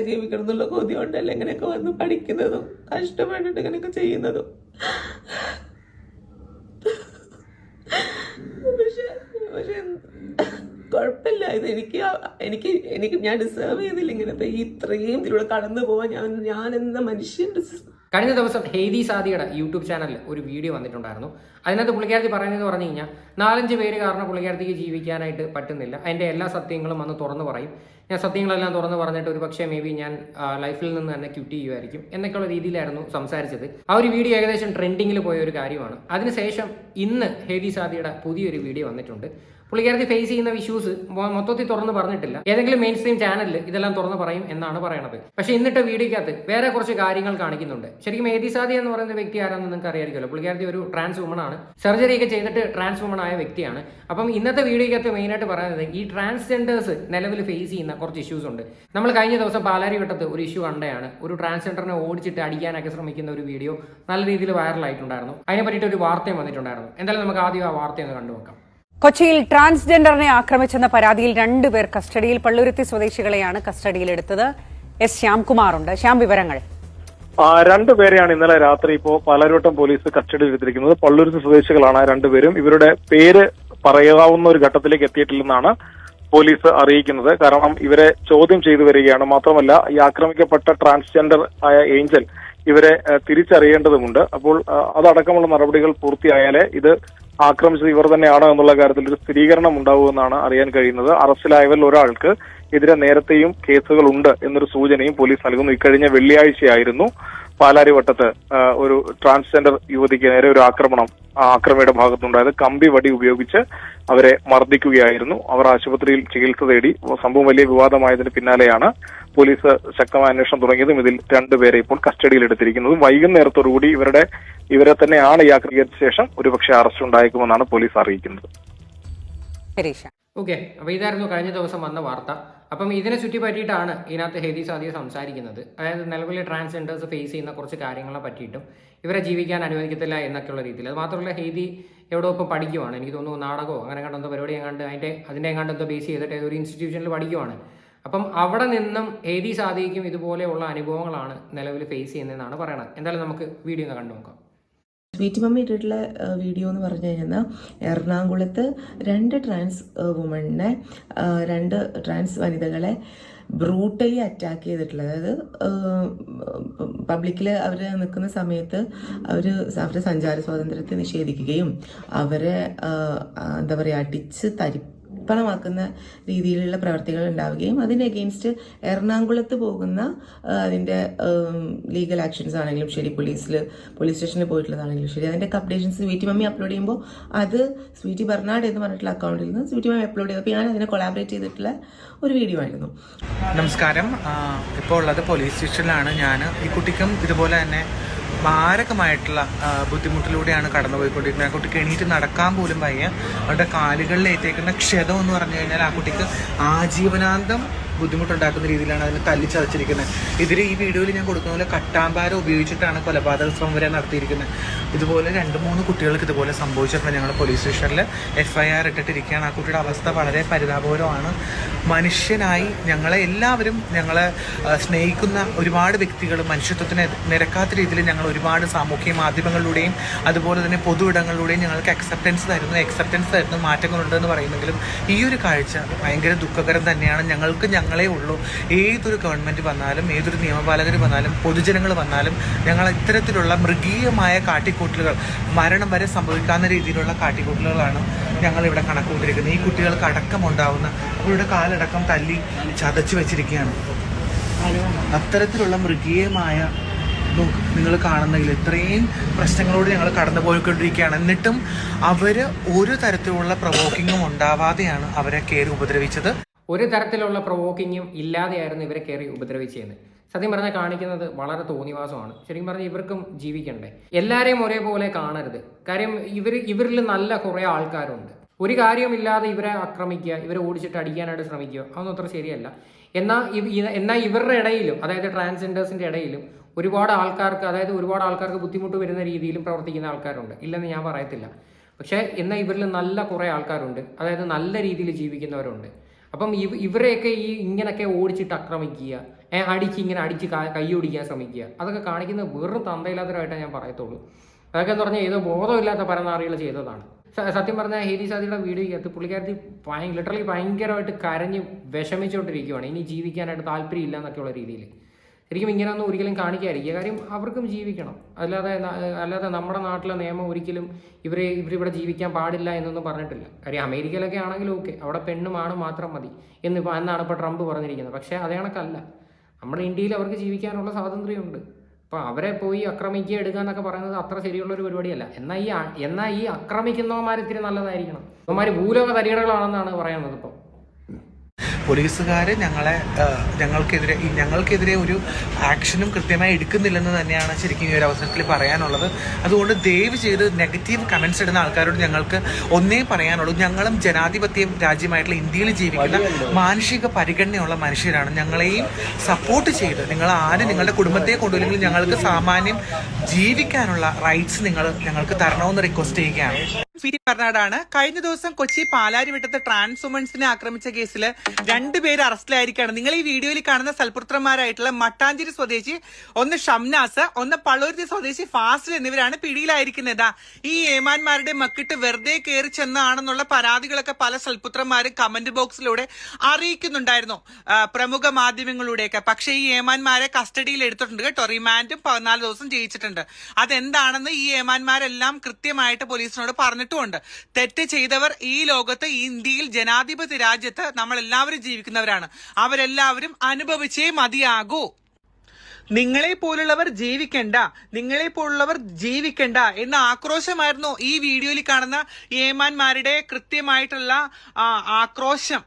ജീവിക്കണം എന്നുള്ള കൊതി കൊണ്ടല്ല ഇങ്ങനെയൊക്കെ വന്ന് പഠിക്കുന്നതും കഷ്ടപ്പെട്ടിട്ട് ഇങ്ങനെയൊക്കെ ചെയ്യുന്നതും. പക്ഷെ പക്ഷെ കുഴപ്പമില്ല. ഇത് എനിക്ക് എനിക്ക് എനിക്ക് ഞാൻ ഡിസേർവ് ചെയ്തില്ല ഇങ്ങനത്തെ ഈ ഇത്രയും ഇതിലൂടെ കടന്നു പോവാൻ ഞാൻ ഞാൻ എന്ന മനുഷ്യൻ കഴിഞ്ഞ ദിവസം ഹെയ്തി സാദിയുടെ യൂട്യൂബ് ചാനലിൽ ഒരു വീഡിയോ വന്നിട്ടുണ്ടായിരുന്നു. അതിനകത്ത് പുള്ളിക്കാരത്തി പറയുന്നത് പറഞ്ഞു കഴിഞ്ഞാൽ നാലഞ്ച് പേര് കാരണം പുള്ളിക്കാരത്തിക്ക് ജീവിക്കാനായിട്ട് പറ്റുന്നില്ല. അതിന്റെ എല്ലാ സത്യങ്ങളും അന്ന് തുറന്നു പറയും. ഞാൻ സത്യങ്ങളെല്ലാം തുറന്ന് പറഞ്ഞിട്ട് ഒരു പക്ഷേ മേ ബി ഞാൻ ലൈഫിൽ നിന്ന് തന്നെ ക്യൂട്ട് ചെയ്യുമായിരിക്കും എന്നൊക്കെയുള്ള രീതിയിലായിരുന്നു സംസാരിച്ചത്. ആ ഒരു വീഡിയോ ഏകദേശം ട്രെൻഡിങ്ങിൽ പോയ ഒരു കാര്യമാണ്. അതിനുശേഷം ഇന്ന് ഹേദി സാദിയുടെ പുതിയൊരു വീഡിയോ വന്നിട്ടുണ്ട്. പുള്ളിക്കാരത്തി ഫേസ് ചെയ്യുന്ന ഇഷ്യൂസ് മൊത്തത്തിൽ തുറന്ന് പറഞ്ഞിട്ടില്ല. ഏതെങ്കിലും മെയിൻ സ്ട്രീം ചാനലിൽ ഇതെല്ലാം തുറന്ന് പറയും എന്നാണ് പറയണത്. പക്ഷേ ഇന്നിട്ട് വീഡിയോക്കകത്ത് വേറെ കുറച്ച് കാര്യങ്ങൾ കാണിക്കുന്നുണ്ട്. ശരിക്കും ഏതിസാദി എന്ന് പറയുന്ന വ്യക്തി ആരാണെന്ന് നിങ്ങൾക്ക് അറിയാമായിരിക്കുമല്ലോ പുള്ളിക്കാരത്തി ഒരു ട്രാൻസ് വുമൺ ആണ്. സർജറി ഒക്കെ ചെയ്തിട്ട് ട്രാൻസ് വുമൺ ആയ വ്യക്തിയാണ്. അപ്പം ഇന്നത്തെ വീഡിയോക്കകത്ത് മെയിനായിട്ട് പറയുന്നത് ഈ ട്രാൻസ്ജെൻഡേഴ്സ് നിലവിൽ ഫേസ് ചെയ്യുന്ന കുറച്ച് ഇഷ്യൂസ് ഉണ്ട്. നമ്മൾ കഴിഞ്ഞ ദിവസം പാലാരി വട്ടത്ത് ഒരു ഇഷ്യൂ കണ്ടയാണ്. ഒരു ട്രാൻസ്ജെൻഡറിനെ ഓടിച്ചിട്ട് അടിക്കാനൊക്കെ ശ്രമിക്കുന്ന ഒരു വീഡിയോ നല്ല രീതിയിൽ വൈറലായിട്ടുണ്ടായിരുന്നു അതിനെ പറ്റിയിട്ട് ഒരു വാർത്തയും വന്നിട്ടുണ്ടായിരുന്നു. എന്തായാലും നമുക്ക് ആദ്യം ആ വാർത്തയൊന്ന് കണ്ടുനോക്കാം. കൊച്ചിയിൽ ട്രാൻസ്ജെൻഡറിനെ ആക്രമിച്ചെന്ന പരാതിയിൽ രണ്ടുപേർ കസ്റ്റഡിയിൽ പള്ളുരുത്തി സ്വദേശികളെയാണ് കസ്റ്റഡിയിലെടുത്തത് എസ് ശ്യാംകുമാർ ഉണ്ട് ശ്യാം വിവരങ്ങൾ. രണ്ടുപേരെയാണ് ഇന്നലെ രാത്രി ഇപ്പോ പാലാരിവട്ടം പോലീസ് കസ്റ്റഡിയിൽ എടുത്തിരിക്കുന്നത്. പള്ളുരുത്തി സ്വദേശികളാണ് രണ്ടുപേരും ഇവരുടെ പേര് പറയാവുന്ന ഒരു ഘട്ടത്തിലേക്ക് എത്തിയിട്ടില്ലെന്നാണ് പോലീസ് അറിയിക്കുന്നത്. കാരണം ഇവരെ ചോദ്യം ചെയ്തു വരികയാണ്. മാത്രമല്ല ഈ ആക്രമിക്കപ്പെട്ട ട്രാൻസ്ജെൻഡർ ആയ ഏഞ്ചൽ ഇവരെ തിരിച്ചറിയേണ്ടതുണ്ട് അപ്പോൾ അതടക്കമുള്ള നടപടികൾ പൂർത്തിയായാലേ ഇത് ആക്രമിച്ചത് ഇവർ തന്നെയാണോ എന്നുള്ള കാര്യത്തിൽ ഒരു സ്ഥിരീകരണം ഉണ്ടാവുമെന്നാണ് അറിയാൻ കഴിയുന്നത്. അറസ്റ്റിലായവരിൽ ഒരാൾക്ക് എതിരെ നേരത്തെയും കേസുകൾ ഉണ്ട് എന്നൊരു സൂചനയും പോലീസ് നൽകുന്നു. ഇക്കഴിഞ്ഞ വെള്ളിയാഴ്ചയായിരുന്നു പാലാരിവട്ടത്ത് ഒരു ട്രാൻസ്ജെൻഡർ യുവതിക്ക് നേരെ ഒരു ആക്രമണം ആക്രമിയുടെ ഭാഗത്തുണ്ടായത്. കമ്പി വടി ഉപയോഗിച്ച് അവരെ മർദ്ദിക്കുകയായിരുന്നു. അവർ ആശുപത്രിയിൽ ചികിത്സ തേടി. സംഭവം വലിയ വിവാദമായതിന് പിന്നാലെയാണ് പോലീസ് ശക്തമായ അന്വേഷണം തുടങ്ങിയതും ഇതിൽ രണ്ടുപേരെ ഇപ്പോൾ കസ്റ്റഡിയിൽ എടുത്തിരിക്കുന്നതും. വൈകുന്നേരത്തോടുകൂടി ഇവരുടെ ഇവരെ തന്നെയാണ് ഈ ശേഷം ഒരുപക്ഷെ അറസ്റ്റ് ഉണ്ടായേക്കുമെന്നാണ് പോലീസ് അറിയിക്കുന്നത്. ഓക്കെ അപ്പോൾ ഇതായിരുന്നു കഴിഞ്ഞ ദിവസം വന്ന വാർത്ത. അപ്പം ഇതിനെ ചുറ്റി പറ്റിയിട്ടാണ് ഇതിനകത്ത് ഹെദി സാദിയ സംസാരിക്കുന്നത്. അതായത് നിലവിലെ ട്രാൻസ്ജെൻഡേഴ്സ് ഫേസ് ചെയ്യുന്ന കുറച്ച് കാര്യങ്ങളെ പറ്റിയിട്ടും ഇവരെ ജീവിക്കാൻ അനുവദിക്കത്തില്ല എന്നൊക്കെയുള്ള രീതിയിൽ. അത് മാത്രമല്ല ഹെയ്തി എവിടെ ഇപ്പം പഠിക്കുവാണ്. എനിക്ക് തോന്നുന്നു നാടകമോ അങ്ങനെ കണ്ടെന്തോ പരിപാടി എങ്ങാണ്ട് അതിന്റെ അതിന്റെ എങ്ങാണ്ട് എന്തോ ബേസ് ചെയ്തിട്ട് ഏതൊരു ഇൻസ്റ്റിറ്റ്യൂഷനിൽ പഠിക്കുവാണ്. അപ്പം അവിടെ നിന്നും ഏതി സാധിക്കും ഇതുപോലെയുള്ള അനുഭവങ്ങളാണ് നിലവിൽ ഫേസ് ചെയ്യുന്നതെന്നാണ് പറയണത്. എന്തായാലും നമുക്ക് വീഡിയോ ഒന്ന് കണ്ടു നോക്കാം. സ്വീറ്റ് മമ്മി ഇട്ടിട്ടുള്ള വീഡിയോ എന്ന് പറഞ്ഞു കഴിഞ്ഞാൽ എറണാകുളത്ത് രണ്ട് ട്രാൻസ് വുമണിനെ രണ്ട് ട്രാൻസ് വനിതകളെ ബ്രൂട്ടലി അറ്റാക്ക് ചെയ്തിട്ടുള്ളത്. അതായത് പബ്ലിക്കിൽ അവർ നിൽക്കുന്ന സമയത്ത് അവർ അവരുടെ സഞ്ചാര സ്വാതന്ത്ര്യത്തെ നിഷേധിക്കുകയും അവരെ എന്താ പറയുക അടിച്ച് തരിപ്പണമാക്കുന്ന രീതിയിലുള്ള പ്രവർത്തികൾ ഉണ്ടാവുകയും അതിന് അഗെയിൻസ്റ്റ് എറണാകുളത്ത് പോകുന്ന അതിന്റെ ലീഗൽ ആക്ഷൻസ് ആണെങ്കിലും ശരി പോലീസിൽ പോലീസ് സ്റ്റേഷനിൽ പോയിട്ടുള്ളതാണെങ്കിലും ശരി അതിന്റെ അപ്ഡേഷൻസ് സ്വീറ്റി മമ്മി അപ്ലോഡ് ചെയ്യുമ്പോൾ അത് സ്വീറ്റി ബർണാഡ് എന്ന് പറഞ്ഞിട്ടുള്ള അക്കൗണ്ടിൽ നിന്ന് സ്വീറ്റി മമ്മി അപ്ലോഡ് ചെയ്തപ്പോൾ ഞാൻ അതിനെ കൊളാബറേറ്റ് ചെയ്തിട്ടുള്ള ഒരു വീഡിയോ ആയിരുന്നു. നമസ്കാരം. ഇപ്പോൾ ഉള്ളത് പോലീസ് സ്റ്റേഷനിലാണ് ഞാൻ ഈ കുട്ടിക്കും ഇതുപോലെ തന്നെ മാരകമായിട്ടുള്ള ബുദ്ധിമുട്ടിലൂടെയാണ് കടന്നുപോയിക്കൊണ്ടിരിക്കുന്നത്. ആ കുട്ടിക്ക് എണീറ്റ് നടക്കാൻ പോലും വയ്യ. അവരുടെ കാലുകളിൽ ഏറ്റേക്കുന്ന ക്ഷതം എന്ന് പറഞ്ഞു കഴിഞ്ഞാൽ ആ കുട്ടിക്ക് ആജീവനാന്തം ബുദ്ധിമുട്ടുണ്ടാക്കുന്ന രീതിയിലാണ് അതിനെ തല്ലിച്ചതച്ചിരിക്കുന്നത്. ഇതിൽ ഈ വീഡിയോയിൽ ഞാൻ കൊടുക്കുന്ന പോലെ കട്ടാമ്പാരം ഉപയോഗിച്ചിട്ടാണ് കൊലപാതക ശ്രമം വരെ നടത്തിയിരിക്കുന്നത്. ഇതുപോലെ രണ്ട് മൂന്ന് കുട്ടികൾക്ക് ഇതുപോലെ സംഭവിച്ചിട്ടുണ്ട്. ഞങ്ങൾ പോലീസ് സ്റ്റേഷനിൽ എഫ് ഐ ആർ ഇട്ടിട്ടിരിക്കുകയാണ്. ആ കുട്ടിയുടെ അവസ്ഥ വളരെ പരിതാപകരമാണ്. മനുഷ്യനായി ഞങ്ങളെ എല്ലാവരും ഞങ്ങളെ സ്നേഹിക്കുന്ന ഒരുപാട് വ്യക്തികൾ മനുഷ്യത്വത്തിന് നിരക്കാത്ത രീതിയിൽ ഞങ്ങൾ ഒരുപാട് സാമൂഹ്യ മാധ്യമങ്ങളിലൂടെയും അതുപോലെ തന്നെ പൊതു ഇടങ്ങളിലൂടെയും ഞങ്ങൾക്ക് അക്സെപ്റ്റൻസ് തരുന്നു. അക്സെപ്റ്റൻസ് തരുന്നു. മാറ്റങ്ങളുണ്ടെന്ന് പറയുമെങ്കിലും ഈ ഒരു കാഴ്ച ഭയങ്കര ദുഃഖകരം തന്നെയാണ്. ഞങ്ങൾക്ക് ഞങ്ങളേ ഉള്ളൂ. ഏതൊരു ഗവൺമെന്റ് വന്നാലും ഏതൊരു നിയമപാലകർ വന്നാലും പൊതുജനങ്ങൾ വന്നാലും ഞങ്ങൾ ഇത്തരത്തിലുള്ള മൃഗീയമായ കാട്ടിക്കൂട്ടലുകൾ മരണം വരെ സംഭവിക്കാവുന്ന രീതിയിലുള്ള കാട്ടിക്കൂട്ടലുകളാണ് ഞങ്ങളിവിടെ ഇവിടെ കണക്കുകൊണ്ടിരിക്കുന്നത് ഈ കുട്ടികൾക്ക് അടക്കമുണ്ടാവുന്ന അവരുടെ കാലടക്കം തല്ലി ചതച്ചു വെച്ചിരിക്കുകയാണ്. അത്തരത്തിലുള്ള മൃഗീയമായ നിങ്ങൾ കാണുന്നതിൽ ഇത്രയും പ്രശ്നങ്ങളോട് ഞങ്ങൾ കടന്നു പോയിക്കൊണ്ടിരിക്കുകയാണ് എന്നിട്ടും അവർ ഒരു തരത്തിലുള്ള പ്രവോക്കിങ്ങും ഉണ്ടാവാതെയാണ് അവരെ കയറി ഉപദ്രവിച്ചത്. ഒരു തരത്തിലുള്ള പ്രൊവോക്കിങ്ങും ഇല്ലാതെയായിരുന്നു ഇവരെ കയറി ഉപദ്രവിച്ചിരുന്നത് സത്യം പറഞ്ഞാൽ കാണിക്കുന്നത് വളരെ തോന്നിവാസമാണ്. ശരിക്കും പറഞ്ഞാൽ ഇവർക്കും ജീവിക്കണ്ടേ. എല്ലാവരെയും ഒരേപോലെ കാണരുത്. കാര്യം ഇവർ ഇവരിൽ നല്ല കുറേ ആൾക്കാരുണ്ട്. ഒരു കാര്യമില്ലാതെ ഇവരെ ആക്രമിക്കുക ഇവരെ ഓടിച്ചിട്ട് അടിക്കാനായിട്ട് ശ്രമിക്കുക അതൊന്നും അത്ര ശരിയല്ല. എന്നാൽ എന്നാൽ ഇവരുടെ ഇടയിലും അതായത് ട്രാൻസ്ജെൻഡേഴ്സിന്റെ ഇടയിലും ഒരുപാട് ആൾക്കാർക്ക് അതായത് ഒരുപാട് ആൾക്കാർക്ക് ബുദ്ധിമുട്ട് വരുന്ന രീതിയിലും പ്രവർത്തിക്കുന്ന ആൾക്കാരുണ്ട്. ഇല്ലെന്ന് ഞാൻ പറയത്തില്ല. പക്ഷേ എന്നാൽ ഇവരിൽ നല്ല കുറേ ആൾക്കാരുണ്ട്. അതായത് നല്ല രീതിയിൽ ജീവിക്കുന്നവരുണ്ട്. അപ്പം ഇവ ഇവരെയൊക്കെ ഈ ഇങ്ങനെയൊക്കെ ഓടിച്ചിട്ട് ആക്രമിക്കുക. അടിച്ച് ഇങ്ങനെ അടിച്ച് ക- ഓടിക്കാൻ ശ്രമിക്കുക. അതൊക്കെ കാണിക്കുന്നത് വെറും തന്തയില്ലാത്തവരായിട്ടേ ഞാൻ പറയത്തുള്ളൂ. അതൊക്കെ എന്ന് പറഞ്ഞാൽ ഏതോ ബോധമില്ലാത്ത പരനാറികൾ ചെയ്തതാണ്. സത്യം പറഞ്ഞാൽ ഹേരി സാദിയുടെ വീഡിയോയ്ക്കകത്ത് പുള്ളിക്കാരത്തി ഭയ ലിറ്ററലി ഭയങ്കരമായിട്ട് കരഞ്ഞ് വിഷമിച്ചുകൊണ്ടിരിക്കുവാണ് ഇനി ജീവിക്കാനായിട്ട് താല്പര്യമില്ല എന്നൊക്കെയുള്ള രീതിയിൽ. ശരിക്കും ഇങ്ങനെയൊന്നും ഒരിക്കലും കാണിക്കാതിരിക്കുക. കാര്യം അവർക്കും ജീവിക്കണം. അല്ലാതെ അല്ലാതെ നമ്മുടെ നാട്ടിലെ നിയമം ഒരിക്കലും ഇവരെ ഇവരിവിടെ ജീവിക്കാൻ പാടില്ല എന്നൊന്നും പറഞ്ഞിട്ടില്ല. കാര്യം അമേരിക്കയിലൊക്കെ ആണെങ്കിലും ഓക്കെ. അവിടെ പെണ്ണും ആണും മാത്രം മതി എന്നിപ്പോൾ എന്നാണ് ഇപ്പോൾ ട്രംപ് പറഞ്ഞിരിക്കുന്നത്. പക്ഷേ അതേ കണക്കല്ല. നമ്മുടെ ഇന്ത്യയിൽ അവർക്ക് ജീവിക്കാനുള്ള സ്വാതന്ത്ര്യമുണ്ട്. അപ്പോൾ അവരെ പോയി ആക്രമിക്കുക എടുക്കുക എന്നൊക്കെ പറയുന്നത് അത്ര ശരിയുള്ള ഒരു പരിപാടിയല്ല. എന്നാൽ ഈ എന്നാൽ ഈ ആക്രമിക്കുന്നവന്മാർ ഇത്തിരി നല്ലതായിരിക്കണം. അവന്മാർ ഭൂലോക തരികടകളാണെന്നാണ് പറയുന്നത് ഇപ്പോൾ പോലീസുകാർ ഞങ്ങളെ ഞങ്ങൾക്കെതിരെ ഞങ്ങൾക്കെതിരെ ഒരു ആക്ഷനും കൃത്യമായി എടുക്കുന്നില്ലെന്ന് തന്നെയാണ് ശരിക്കും ഈ ഒരു അവസരത്തിൽ പറയാനുള്ളത്. അതുകൊണ്ട് ദയവ് ചെയ്ത് നെഗറ്റീവ് കമൻസ് ഇടുന്ന ആൾക്കാരോട് ഞങ്ങൾക്ക് ഒന്നേ പറയാനുള്ളൂ. ഞങ്ങളും ജനാധിപത്യ രാജ്യമായിട്ടുള്ള ഇന്ത്യയിൽ ജീവിക്കുന്ന മാനുഷിക പരിഗണനയുള്ള മനുഷ്യരാണ്. ഞങ്ങളെയും സപ്പോർട്ട് ചെയ്ത് നിങ്ങൾ ആരും നിങ്ങളുടെ കുടുംബത്തെ കൊണ്ടുവരില്ലെങ്കിൽ ഞങ്ങൾക്ക് സാമാന്യം ജീവിക്കാനുള്ള റൈറ്റ്സ് നിങ്ങൾ ഞങ്ങൾക്ക് തരണമെന്ന് റിക്വസ്റ്റ് ചെയ്യുകയാണ്. ഫിരി ബെർണാഡാണ് കഴിഞ്ഞ ദിവസം കൊച്ചി പാലാരിവട്ടത്ത് ട്രാൻസ് വുമൻസിനെ ആക്രമിച്ച കേസിൽ രണ്ടുപേര് അറസ്റ്റിലായിരിക്കുകയാണ്. നിങ്ങൾ ഈ വീഡിയോയിൽ കാണുന്ന സൽപുത്രന്മാരായിട്ടുള്ള മട്ടാഞ്ചേരി സ്വദേശി ഒന്ന് ഷംനാസ് ഒന്ന് പള്ളൂരുത്തി സ്വദേശി ഫാസിൽ എന്നിവരാണ് പിടിയിലായിരിക്കുന്നത്. ഈ ഏമാന്മാരുടെ മക്കിട്ട് വെറുതെ കയറി ചെന്നാണെന്നുള്ള പരാതികളൊക്കെ പല സൽപുത്രന്മാരും കമന്റ് ബോക്സിലൂടെ അറിയിക്കുന്നുണ്ടായിരുന്നു. പ്രമുഖ മാധ്യമങ്ങളിലൂടെയൊക്കെ. പക്ഷേ ഈ ഏമാന്മാരെ കസ്റ്റഡിയിൽ എടുത്തിട്ടുണ്ട് കേട്ടോ. റിമാൻഡും പതിനാല് ദിവസം ജയിച്ചിട്ടുണ്ട്. അതെന്താണെന്ന് ഈ ഏമാന്മാരെല്ലാം കൃത്യമായിട്ട് പോലീസിനോട് പറഞ്ഞിട്ടുമുണ്ട് തെറ്റ് ചെയ്തവർ ഈ ലോകത്ത് ഈ ഇന്ത്യയിൽ ജനാധിപത്യ രാജ്യത്ത് നമ്മൾ എല്ലാവരും ജീവിക്കുന്നവരാണ്. അവരെല്ലാവരും അനുഭവിച്ചേ മതിയാകൂ. നിങ്ങളെ പോലുള്ളവർ ജീവിക്കണ്ട നിങ്ങളെ പോലുള്ളവർ ജീവിക്കണ്ട എന്ന ആക്രോശമായിരുന്നു ഈ വീഡിയോയിൽ കാണുന്ന ഏമാന്മാരുടെ കൃത്യമായിട്ടുള്ള ആക്രോശം.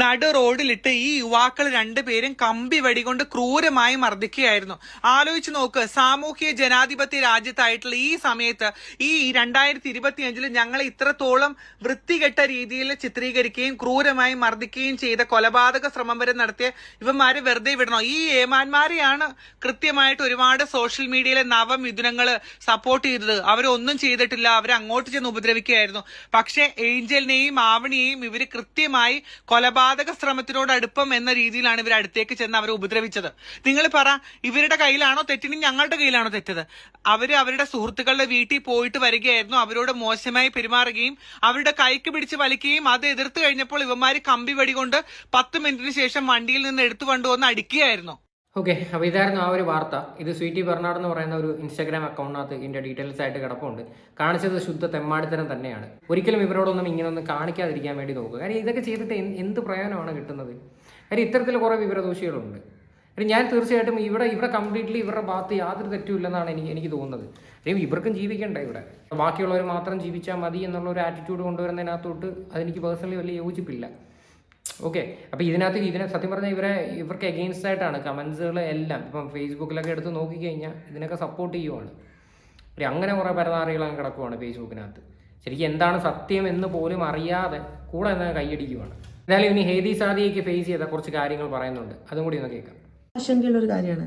നടു റോഡിലിട്ട് ഈ യുവാക്കൾ രണ്ടുപേരും കമ്പി വെടികൊണ്ട് ക്രൂരമായി മർദ്ദിക്കുകയായിരുന്നു. ആലോചിച്ച് നോക്ക് സാമൂഹ്യ ജനാധിപത്യ രാജ്യത്തായിട്ടുള്ള ഈ സമയത്ത് ഈ രണ്ടായിരത്തി ഇരുപത്തി അഞ്ചിൽ ഞങ്ങളെ ഇത്രത്തോളം വൃത്തികെട്ട രീതിയിൽ ചിത്രീകരിക്കുകയും ക്രൂരമായി മർദ്ദിക്കുകയും ചെയ്ത കൊലപാതക ശ്രമം വരെ നടത്തിയ ഇവന്മാരെ വെറുതെ വിടണോ? ഈ ഏമാന്മാരെയാണ് കൃത്യമായിട്ട് ഒരുപാട് സോഷ്യൽ മീഡിയയിലെ നവമിഥുനങ്ങൾ സപ്പോർട്ട് ചെയ്തത്. അവരൊന്നും ചെയ്തിട്ടില്ല. അവർ അങ്ങോട്ട് ചെന്ന് ഉപദ്രവിക്കുകയായിരുന്നു. പക്ഷേ ഏഞ്ചലിനെയും ആവണിയെയും ഇവർ കൃത്യമായി കൊലപാതക ശ്രമത്തിനോട് അടുപ്പം എന്ന രീതിയിലാണ് ഇവർ അടുത്തേക്ക് ചെന്ന് അവരെ ഉപദ്രവിച്ചത്. നിങ്ങൾ പറ ഇവരുടെ കയ്യിലാണോ തെറ്റിനി ഞങ്ങളുടെ കയ്യിലാണോ തെറ്റത്? അവർ അവരുടെ സുഹൃത്തുക്കളുടെ വീട്ടിൽ പോയിട്ട് വരികയായിരുന്നു. അവരോട് മോശമായി പെരുമാറുകയും അവരുടെ കൈക്ക് പിടിച്ച് വലിക്കുകയും അത് എതിർത്ത് കഴിഞ്ഞപ്പോൾ ഇവന്മാര് കമ്പി വെടികൊണ്ട് പത്ത് മിനിറ്റിന് ശേഷം വണ്ടിയിൽ നിന്ന് എടുത്തു കൊണ്ടുവന്ന് അടിക്കുകയായിരുന്നു. ഓക്കെ അപ്പോൾ ഇതായിരുന്നു ആ ഒരു വാർത്ത. ഇത് സ്വീറ്റി ബെർണാഡ് എന്ന് പറയുന്ന ഒരു ഇൻസ്റ്റാഗ്രാം അക്കൗണ്ടിനകത്ത് ഇതിന്റെ ഡീറ്റെയിൽസ് ആയിട്ട് കിടപ്പുണ്ട്. കാണിച്ചത് ശുദ്ധ തെമ്മാടിത്തരം തന്നെയാണ്. ഒരിക്കലും ഇവരോടൊന്നും ഇങ്ങനൊന്നും കാണിക്കാതിരിക്കാൻ വേണ്ടി നോക്കുക. കാര്യം ഇതൊക്കെ ചെയ്തിട്ട് എന്ത് പ്രയോജനമാണ് കിട്ടുന്നത്? കാര്യം ഇത്തരത്തിൽ കുറേ വിവരദോഷികളുണ്ട്. കാര്യം ഞാൻ തീർച്ചയായിട്ടും ഇവിടെ ഇവിടെ കംപ്ലീറ്റ്ലി ഇവരുടെ ഭാഗത്ത് യാതൊരു തെറ്റും ഇല്ലെന്നാണ് എനിക്ക് എനിക്ക് തോന്നുന്നത്. കാര്യം ഇവർക്കും ജീവിക്കേണ്ട ഇവിടെ? ബാക്കിയുള്ളവർ മാത്രം ജീവിച്ചാൽ മതി എന്നുള്ള ഒരു ആറ്റിറ്റ്യൂഡ് കൊണ്ടുവരുന്നതിനകത്തോട്ട് അതെനിക്ക് പേഴ്സണലി വലിയ യോജിപ്പില്ല. ഓക്കെ അപ്പോൾ ഇതിനകത്ത് ഇതിനെ സത്യം പറഞ്ഞാൽ ഇവരെ ഇവർക്ക് എഗെയിൻസ്റ്റ് ആയിട്ടാണ് കമൻസുകൾ എല്ലാം. ഇപ്പം ഫേസ്ബുക്കിലൊക്കെ എടുത്ത് നോക്കിക്കഴിഞ്ഞാൽ ഇതിനൊക്കെ സപ്പോർട്ട് ചെയ്യുവാണ്. ഒരു അങ്ങനെ കുറേ പരതാറികളൊക്കെ കിടക്കുവാണ് ഫേസ്ബുക്കിനകത്ത് ശരിക്കും എന്താണ് സത്യം എന്ന് പോലും അറിയാതെ കൂടെ നിന്ന് കൈയടിക്കുവാണ്. എന്തായാലും ഇനി ഹേദി സാദിയൊക്കെ ഫേസ് ചെയ്ത കുറച്ച് കാര്യങ്ങൾ പറയുന്നുണ്ട്. അതും കൂടി ഒന്ന് കേൾക്കാം. ആശങ്കയുള്ള ഒരു കാര്യമാണ്.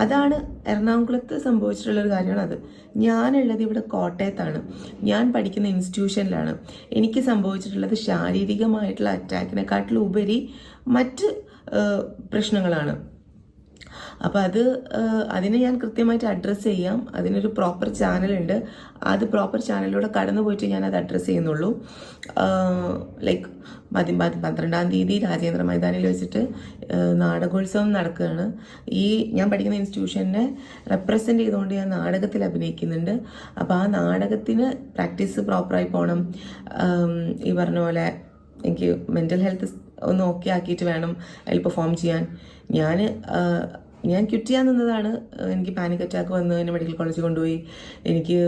അതാണ് എറണാകുളത്ത് സംഭവിച്ചിട്ടുള്ള ഒരു കാര്യമാണ് അത് ഞാനുള്ളത് ഇവിടെ കോട്ടയത്താണ്. ഞാൻ പഠിക്കുന്ന ഇൻസ്റ്റിറ്റ്യൂഷനിലാണ് എനിക്ക് സംഭവിച്ചിട്ടുള്ളത് ശാരീരികമായിട്ടുള്ള അറ്റാക്കിനെക്കാട്ടിലുപരി മറ്റ് പ്രശ്നങ്ങളാണ്. അപ്പോൾ അത് അതിനെ ഞാൻ കൃത്യമായിട്ട് അഡ്രസ്സ് ചെയ്യാം. അതിനൊരു പ്രോപ്പർ ചാനലുണ്ട് അത് പ്രോപ്പർ ചാനലിലൂടെ കടന്നു പോയിട്ട് ഞാൻ അത് അഡ്രസ്സ് ചെയ്യുന്നുള്ളൂ. ലൈക്ക് പതി പന്ത്രണ്ടാം തീയതി രാജേന്ദ്ര മൈതാനിൽ വെച്ചിട്ട് നാടകോത്സവം നടക്കുകയാണ്. ഈ ഞാൻ പഠിക്കുന്ന ഇൻസ്റ്റിറ്റ്യൂഷനെ റെപ്രസെന്റ് ചെയ്തുകൊണ്ട് ഞാൻ നാടകത്തിൽ അഭിനയിക്കുന്നുണ്ട്. അപ്പോൾ ആ നാടകത്തിന് പ്രാക്ടീസ് പ്രോപ്പറായി പോകണം ഈ പറഞ്ഞ പോലെ എനിക്ക് മെന്റൽ ഹെൽത്ത് ഒന്ന് ഓക്കെ ആക്കിയിട്ട് വേണം അതിൽ പെർഫോം ചെയ്യാൻ. ഞാൻ ഞാൻ ക്വിറ്റ് ചെയ്യാൻ നിന്നതാണ്. എനിക്ക് പാനിക് അറ്റാക്ക് വന്ന് എന്നെ മെഡിക്കൽ കോളേജിൽ കൊണ്ടുപോയി. എനിക്ക്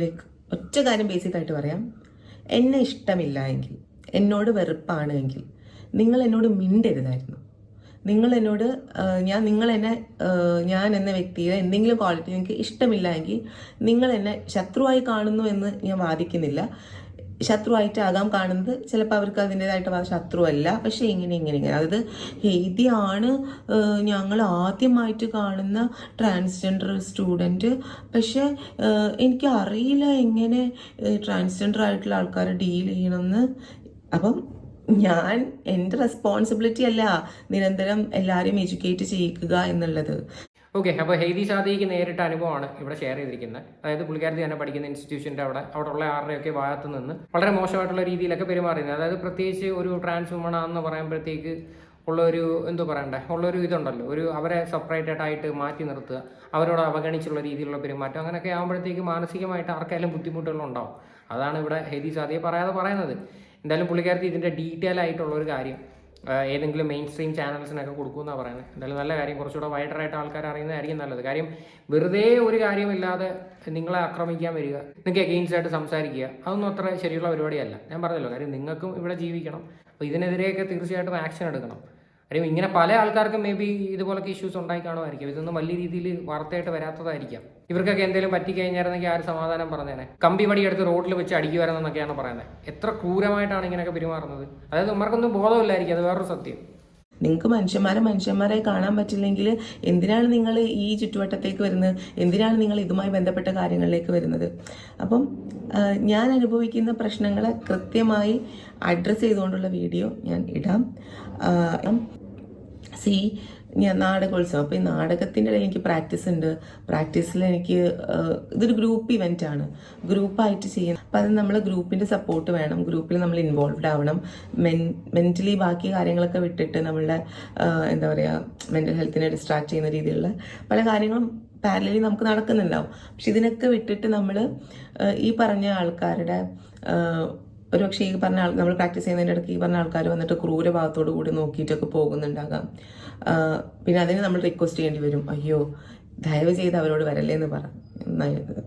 ലൈക്ക് ഒറ്റ കാര്യം ബേസിക് ആയിട്ട് പറയാം. എന്നെ ഇഷ്ടമില്ല എങ്കിൽ എന്നോട് വെറുപ്പാണ് എങ്കിൽ നിങ്ങൾ എന്നോട് മിണ്ടരുതായിരുന്നു. നിങ്ങൾ എന്നോട് ഞാൻ നിങ്ങൾ എന്നെ ഞാൻ എന്ന വ്യക്തിയെ എന്തെങ്കിലും ക്വാളിറ്റി നിങ്ങൾക്ക് ഇഷ്ടമില്ല എങ്കിൽ നിങ്ങൾ എന്നെ ശത്രുവായി കാണുന്നു എന്ന് ഞാൻ വാദിക്കുന്നില്ല. ശത്രുവായിട്ടാകാം കാണുന്നത്. ചിലപ്പോൾ അവർക്ക് അതിന്റെതായിട്ട് ശത്രുവല്ല. പക്ഷേ ഇങ്ങനെ ഇങ്ങനെ ഇങ്ങനെ. അതായത് ഹെയ്തിയാണ് ഞങ്ങൾ ആദ്യമായിട്ട് കാണുന്ന ട്രാൻസ്ജെൻഡർ സ്റ്റുഡന്റ് പക്ഷേ എനിക്ക് അറിയില്ല എങ്ങനെ ട്രാൻസ്ജെൻഡർ ആയിട്ടുള്ള ആൾക്കാരെ ഡീൽ ചെയ്യണമെന്ന്. അപ്പം ഞാൻ എന്റെ റെസ്പോൺസിബിലിറ്റി അല്ല നിരന്തരം എല്ലാവരെയും എഡ്യൂക്കേറ്റ് ചെയ്യിക്കുക എന്നുള്ളത്. ഓക്കെ അപ്പോൾ ഹെയ്തി ഷാദിക്ക് നേരിട്ട അനുഭവമാണ് ഇവിടെ ഷെയർ ചെയ്തിരിക്കുന്നത്. അതായത് പുള്ളിക്കാരത്തി തന്നെ പഠിക്കുന്ന ഇൻസ്റ്റിറ്റ്യൂഷന്റെ അവിടെ അവിടെ ഉള്ള ആരുടെയൊക്കെ ഭാഗത്ത് നിന്ന് വളരെ മോശമായിട്ടുള്ള രീതിയിലൊക്കെ പെരുമാറുന്നത് അതായത് പ്രത്യേകിച്ച് ഒരു ട്രാൻസ് വുമൺ പറയുമ്പോഴത്തേക്ക് ഉള്ളൊരു എന്തോ പറയണ്ടേ ഉള്ളൊരു ഇതുണ്ടല്ലോ. ഒരു അവരെ സെപ്പറേറ്റഡ് ആയിട്ട് മാറ്റി നിർത്തുക അവരോട് അവഗണിച്ചുള്ള രീതിയിലുള്ള പെരുമാറ്റം അങ്ങനെയൊക്കെ ആകുമ്പോഴത്തേക്ക് മാനസികമായിട്ട് ആർക്കായാലും ബുദ്ധിമുട്ടുകളുണ്ടാവും അതാണ് ഇവിടെ ഹെയ്തി സാദിയെ പറയാതെ പറയുന്നത്. എന്തായാലും പുള്ളിക്കാരത്തി ഇതിന്റെ ഡീറ്റെയിൽ ആയിട്ടുള്ള ഒരു കാര്യം. ഏതെങ്കിലും മെയിൻ സ്ട്രീം ചാനൽസിനൊക്കെ കൊടുക്കുമെന്നാണ് പറയുന്നത്. എന്തായാലും നല്ല കാര്യം. കുറച്ചുകൂടെ വൈഡറായിട്ട് ആൾക്കാർ അറിയുന്നതായിരിക്കും നല്ലത്. കാര്യം വെറുതെ ഒരു കാര്യമില്ലാതെ നിങ്ങളെ ആക്രമിക്കാൻ വരിക നിങ്ങൾക്ക് എഗെയിൻസ്റ്റ് ആയിട്ട് സംസാരിക്കുക അതൊന്നും അത്ര ശരിയുള്ള പരിപാടിയല്ല. ഞാൻ പറഞ്ഞല്ലോ കാര്യം നിങ്ങൾക്കും ഇവിടെ ജീവിക്കണം. അപ്പോൾ ഇതിനെതിരെയൊക്കെ തീർച്ചയായിട്ടും ആക്ഷൻ എടുക്കണം. കാര്യം ഇങ്ങനെ പല ആൾക്കാർക്കും മേ ബി ഇതുപോലൊക്കെ ഇഷ്യൂസ് ഉണ്ടായി കാണുമായിരിക്കും. ഇതൊന്നും വലിയ രീതിയിൽ വാർത്തയായിട്ട് വരാത്തതായിരിക്കാം. ഇവർക്കൊക്കെ എന്തെങ്കിലും പറ്റിക്കഴിഞ്ഞായിരുന്നെങ്കിൽ ആര് സമാധാനം പറഞ്ഞേനെ. കമ്പി വടി റോഡിൽ വെച്ച് അടിക്കുമായിരുന്നെന്നൊക്കെയാണ് പറയുന്നത്. എത്ര ക്രൂരമായിട്ടാണ് ഇങ്ങനെയൊക്കെ പെരുമാറുന്നത്? അതായത് ഉമ്മർക്കൊന്നും ബോധമില്ലായിരിക്കും അത് വേറൊരു സത്യം. നിങ്ങൾക്ക് മനുഷ്യന്മാരെ മനുഷ്യന്മാരെ കാണാൻ പറ്റില്ലെങ്കിൽ എന്തിനാണ് നിങ്ങൾ ഈ ചുറ്റുവട്ടത്തേക്ക് വരുന്നത്? എന്തിനാണ് നിങ്ങൾ ഇതുമായി ബന്ധപ്പെട്ട കാര്യങ്ങളിലേക്ക് വരുന്നത്? അപ്പം ഞാൻ അനുഭവിക്കുന്ന പ്രശ്നങ്ങളെ കൃത്യമായി അഡ്രസ്സ് ചെയ്തുകൊണ്ടുള്ള വീഡിയോ ഞാൻ ഇടാം. സി ഞാൻ നാടകോത്സവം. അപ്പോൾ ഈ നാടകത്തിന്റെ ഇടയിൽ എനിക്ക് പ്രാക്ടീസ് ഉണ്ട്. പ്രാക്ടീസിൽ എനിക്ക് ഇതൊരു ഗ്രൂപ്പ് ഇവന്റ് ആണ്. ഗ്രൂപ്പായിട്ട് ചെയ്യണം അപ്പം അത് നമ്മൾ ഗ്രൂപ്പിന്റെ സപ്പോർട്ട് വേണം. ഗ്രൂപ്പിൽ നമ്മൾ ഇൻവോൾവ്ഡ് ആവണം. മെൻ മെന്റലി ബാക്കി കാര്യങ്ങളൊക്കെ വിട്ടിട്ട് നമ്മളുടെ എന്താ പറയുക മെന്റൽ ഹെൽത്തിനെ ഡിസ്ട്രാക്ട് ചെയ്യുന്ന രീതിയിലുള്ള പല കാര്യങ്ങളും പാരലലി നമുക്ക് നടക്കുന്നുണ്ടാവും. പക്ഷെ ഇതിനൊക്കെ വിട്ടിട്ട് നമ്മൾ ഈ പറഞ്ഞ ആൾക്കാരുടെ ഒരു പക്ഷേ ഈ പറഞ്ഞ ആൾ നമ്മൾ പ്രാക്ടീസ് ചെയ്യുന്നതിന്റെ ഇടയ്ക്ക് ഈ പറഞ്ഞ ആൾക്കാർ വന്നിട്ട് ക്രൂര ഭാഗത്തോട് കൂടി നോക്കിയിട്ടൊക്കെ പോകുന്നുണ്ടാകാം. പിന്നെ അതിന് നമ്മൾ റിക്വസ്റ്റ് ചെയ്യേണ്ടി വരും. അയ്യോ ദയവ് ചെയ്ത് അവരോട് വരല്ലേ എന്ന് പറ.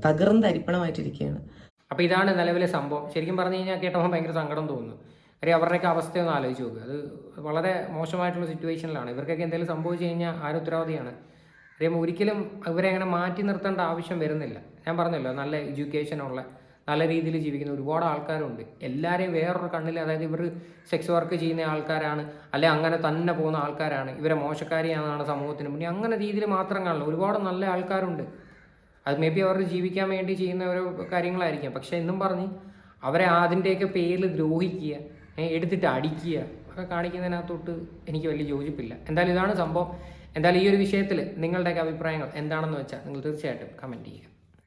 തകർന്ന് തരിപ്പണമായിട്ടിരിക്കുകയാണ് അപ്പോൾ ഇതാണ് നിലവിലെ സംഭവം. ശരിക്കും പറഞ്ഞു കഴിഞ്ഞാൽ കേട്ടപ്പോൾ ഭയങ്കര സങ്കടം തോന്നുന്നു. കാര്യം അവരുടെയൊക്കെ അവസ്ഥയൊന്ന് ആലോചിച്ച് നോക്കുക അത് വളരെ മോശമായിട്ടുള്ള സിറ്റുവേഷനിലാണ് ഇവർക്കൊക്കെ എന്തെങ്കിലും സംഭവിച്ചു കഴിഞ്ഞാൽ ആരും ഉത്തരവാദിയാണ്. കാര്യം ഒരിക്കലും ഇവരെ അങ്ങനെ മാറ്റി നിർത്തേണ്ട ആവശ്യം വരുന്നില്ല. ഞാൻ പറഞ്ഞല്ലോ നല്ല എഡ്യൂക്കേഷനുള്ള നല്ല രീതിയിൽ ജീവിക്കുന്ന ഒരുപാട് ആൾക്കാരുണ്ട്. എല്ലാവരെയും വേറൊരു കണ്ണിൽ അതായത് ഇവർ സെക്സ് വർക്ക് ചെയ്യുന്ന ആൾക്കാരാണ് അല്ലെ അങ്ങനെ തന്നെ പോകുന്ന ആൾക്കാരാണ് ഇവരെ മോശക്കാരിയാണെന്നാണ് സമൂഹത്തിന് മുന്നിൽ. അങ്ങനെ രീതിയിൽ മാത്രം കാണില്ല ഒരുപാട് നല്ല ആൾക്കാരുണ്ട്. അത് മേ ബി അവർ ജീവിക്കാൻ വേണ്ടി ചെയ്യുന്ന ഓരോ കാര്യങ്ങളായിരിക്കാം. പക്ഷെ എന്നും പറഞ്ഞ് അവരെ അതിന്റെയൊക്കെ പേരിൽ ദ്രോഹിക്കുക എടുത്തിട്ട് അടിക്കുക ഒക്കെ കാണിക്കുന്നതിനകത്തോട്ട് എനിക്ക് വലിയ യോജിപ്പില്ല. എന്തായാലും ഇതാണ് സംഭവം. എന്തായാലും ഈ ഒരു വിഷയത്തിൽ നിങ്ങളുടെയൊക്കെ അഭിപ്രായങ്ങൾ എന്താണെന്ന് വെച്ചാൽ നിങ്ങൾ തീർച്ചയായിട്ടും കമന്റ് ചെയ്യുക.